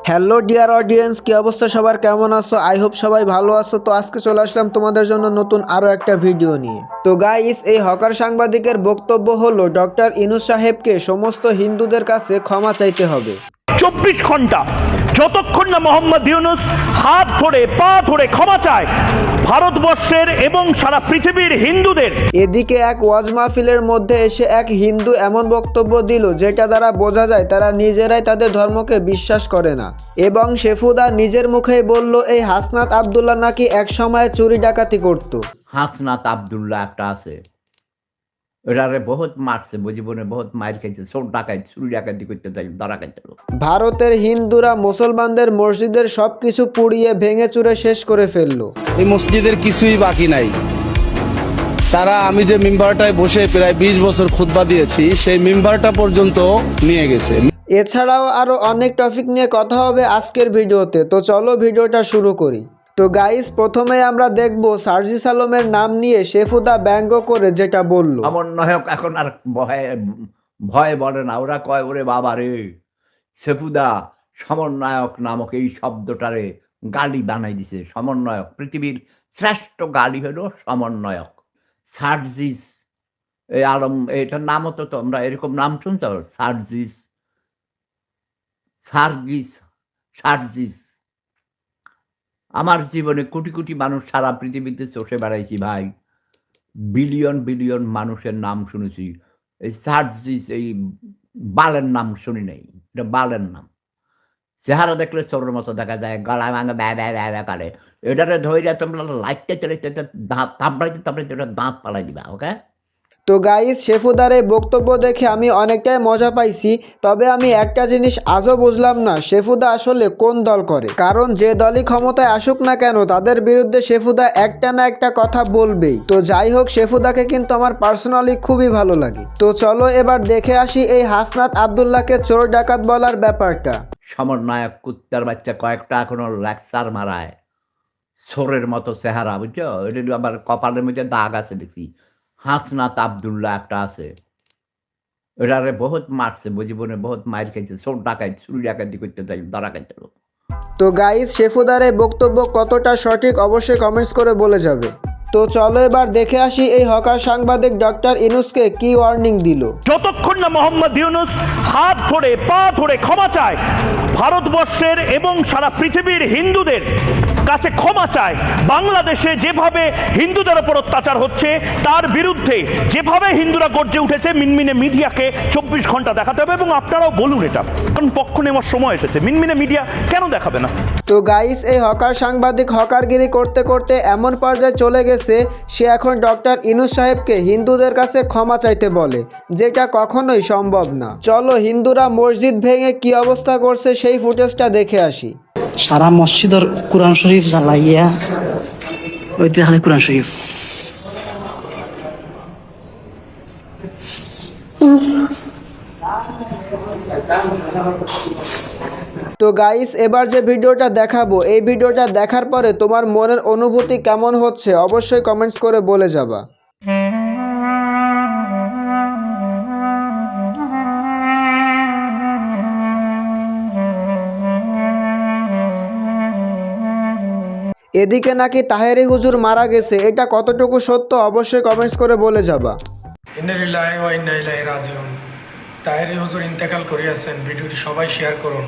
Hello dear audience কি অবস্থা সবার? কেমন আছো? আই হোপ সবাই ভালো আছো। তো আজকে চলে আসলাম তোমাদের জন্য নতুন আরও একটা ভিডিও নিয়ে। তো গাইস এই হকার সাংবাদিকের বক্তব্য হলো ডক্টর ইনু সাহেবকে সমস্ত হিন্দুদের কাছে ক্ষমা চাইতে হবে। চব্বিশ ঘণ্টা। যতক্ষণ না মোহাম্মদ ইউনুস হাত ধরে পা ধরে ক্ষমা চায় ভারতবর্ষের এবং সারা পৃথিবীর হিন্দুদের। এদিকে এক ওয়াজ মাহফিলের মধ্যে এসে এক হিন্দু এমন বক্তব্য দিল যেটা দ্বারা বোঝা যায় তারা নিজেরাই তাদের ধর্মকে বিশ্বাস করে না। এবং শেফুদা নিজের মুখেই বলল এই হাসনাত আবদুল্লাহ নাকি এক সময় চুরি ডাকাতি করত? হাসনাত আবদুল্লাহ একটা আছে। ভারতের হিন্দুরা মুসলমানদের মসজিদের সবকিছু পুড়িয়ে ভেঙে চুরে শেষ করে ফেলল। এই মসজিদের কিছুই বাকি নাই। তারা আমি যে মেম্বারটায় বসে প্রায় বিশ বছর খুতবা দিয়েছি সেই মেম্বারটা পর্যন্ত নিয়ে গেছে। এছাড়াও আরও অনেক টপিক নিয়ে কথা হবে আজকের ভিডিওতে। তো চলো ভিডিওটা শুরু করি। তো গাইস প্রথমে আমরা দেখব সার্জিস আলমের নাম নিয়ে শেফুদা ব্যঙ্গ করে যেটা বলল। সমন্বয়ক এখন আর ভয়ে ভয়ে বলে না। ওরা কয়, ওরে বাবা রে সেপুদা সমন্বয়ক নামক এই শব্দটারে গালি বানাই দিছে। সমন্বয়ক, পৃথিবীর শ্রেষ্ঠ গালি হলো সমন্বয়ক। সার্জিস এই আলম, এটার নামও তো তোমরা এরকম নাম শুনছো? সার্জিস, সার্গিস, সার্জিস। আমার জীবনে কোটি কোটি মানুষ সারা পৃথিবীতে চষে বেড়াইছি ভাই। বিলিয়ন বিলিয়ন মানুষের নাম শুনেছি। এই সার্জিস, এই বালের নাম শুনি নাই। এটা বালের নাম। চেহারা দেখলে চোরের মতো দেখা যায় গলা ভাঙা, ব্যা ব্যা ব্যা ব্যা করে। এটারে ধৈর্য তোমরা লাইটতে চলে দাঁত তাপড়াইতে তাপড়াইতে এটা দাঁত পালাই দিবা ওকে তো গাইস শেফুদার এই বক্তব্য দেখে আমি অনেকটাই মজা পাইছি, তবে আমি একটা জিনিস আজও বুঝলাম না, শেফুদা আসলে কোন দল করে? কারণ যে দলই ক্ষমতায় আসুক না কেন, তাদের বিরুদ্ধে শেফুদা একটা না একটা কথা বলবেই। তো যাই হোক, শেফুদাকে কিন্তু আমার পার্সোনালি খুবই ভালো লাগে। তো চলো এবার দেখে আসি এই হাসনাত আবদুল্লাহকে চোর ডাকাত বলার ব্যাপারটা। সমন্বয়ক কুত্তার বাচ্চা কয়েকটা এখনও ল্যাকচার মারায়। সোরের মতো চেহারা, বুঝছ? আবার কপালের মধ্যে দাগ আছে দেখছি। হাসনাত আবদুল্লাহ একটা আছে। এটারে বহুত মারছে জীবনে বহুত মার খাইছে সব ডাকাই চুরি ডাকাতি করতে চাই, দাঁড়া খাইতে তো গাইস শেফুদার বক্তব্য কতটা সঠিক অবশ্যই কমেন্টস করে বলে যাবে। তো চলো এবার দেখে আসি এই হকার সাংবাদিক ডক্টর ইনুসকে কি ওয়ার্নিং দিল। যতক্ষণ না মোহাম্মদ ইউনুস হাত ধরে পা ধরে ক্ষমা চায় ভারতবর্ষের এবং সারা পৃথিবীর হিন্দুদের কাছে ক্ষমা চায় বাংলাদেশে যেভাবে হিন্দুদের ওপর অত্যাচার হচ্ছে তার বিরুদ্ধে যেভাবে হিন্দুরা গর্জে উঠেছে মিনমিনে মিডিয়াকে চব্বিশ ঘণ্টা দেখাতে হবে এবং আপনারাও বলুন এটা। কারণ পক্ষ নেওয়ার সময় এসেছে মিনমিনে মিডিয়া কেন দেখাবে না? তো গাইস এই হকার সাংবাদিক হকারগিরি করতে করতে এমন পর্যায়ে চলে গেছে সে এখন ডক্টর ইনুস সাহেবকে হিন্দুদের কাছে ক্ষমা চাইতে বলে, যেটা কখনোই সম্ভব না। চলো হিন্দুরা মসজিদ ভেঙে কি অবস্থা করছে সেই ফুটেজটা দেখে আসি। সারা মসজিদর কোরআন শরীফ জ্বালাইয়া খালি কোরআন শরীফ। তো গাইস এবার যে ভিডিওটা দেখাবো, এই ভিডিওটা দেখার পরে তোমার মনের অনুভূতি কেমন হচ্ছে অবশ্যই কমেন্টস করে বলে যাবা। এদিকে নাকি তাহেরি হুজুর মারা গেছে, এটা কতটুকু সত্য অবশ্যই কমেন্টস করে বলে যাবা। তাহেরি হুজুর ইন্তেকাল করিয়াছেন, ভিডিওটি সবাই শেয়ার করুন।